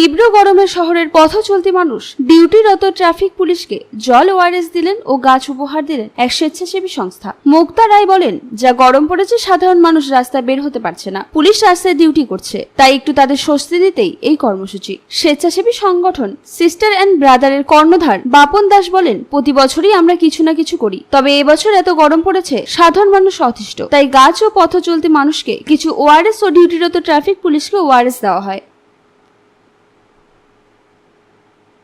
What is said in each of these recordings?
তীব্র গরমে শহরের পথ চলতি মানুষ ডিউটিরত ট্রাফিক পুলিশকে জল ওয়ারেস দিলেন ও গাছ উপহার দিলেন এক স্বেচ্ছাসেবী সংস্থা। মুক্তা রায় বলেন, যা গরম পড়েছে, সাধারণ মানুষ রাস্তায় বের হতে পারছে না। পুলিশ রাস্তায় ডিউটি করছে, তাই একটু তাদের স্বস্তি দিতেই এই কর্মসূচি। স্বেচ্ছাসেবী সংগঠন সিস্টার অ্যান্ড ব্রাদারের কর্ণধার বাপন দাস বলেন, প্রতি বছরই আমরা কিছু না কিছু করি, তবে এবছর এত গরম পড়েছে, সাধারণ মানুষ অতিষ্ঠ। তাই গাছ ও পথ চলতি মানুষকে কিছু ওআরএস ও ডিউটিরত ট্রাফিক পুলিশকে ওআরএস দেওয়া হয়।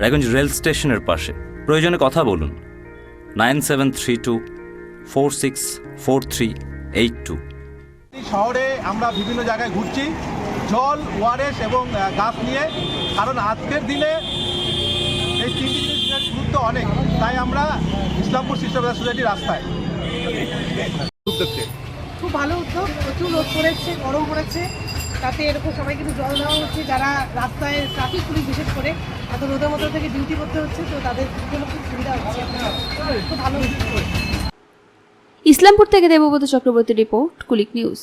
রায়গঞ্জ রেল স্টেশনের পাশে। প্রয়োজনে কথা বলুন। Nine seven three two four six four three eight two. শহরে আমরা বিভিন্ন জায়গায় ঘুরছি। জল ওয়ারেস এবং গাছ নিয়ে। কারণ আজকের দিনে এই তিনটি জিনিসের গুরুত্ব অনেক। তাই আমরা ইসলামপুর সিস্টেম সোসাইটির রাস্তায়। খুব ভালো উদ্যোগ। প্রচুর রোদ পড়েছে গরম পড়েছে। তাতে এরকম সবাই কিন্তু জল দেওয়া হচ্ছে, যারা রাস্তায় ট্রাফিক পুলিশ বিশেষ করে, এত রোদের মতো থেকে ডিউটি করতে হচ্ছে, তো তাদের জন্য খুব সুবিধা হচ্ছে। খুব ভালো। ইসলামপুর থেকে দেবব্রত চক্রবর্তী রিপোর্ট, কুলিক নিউজ।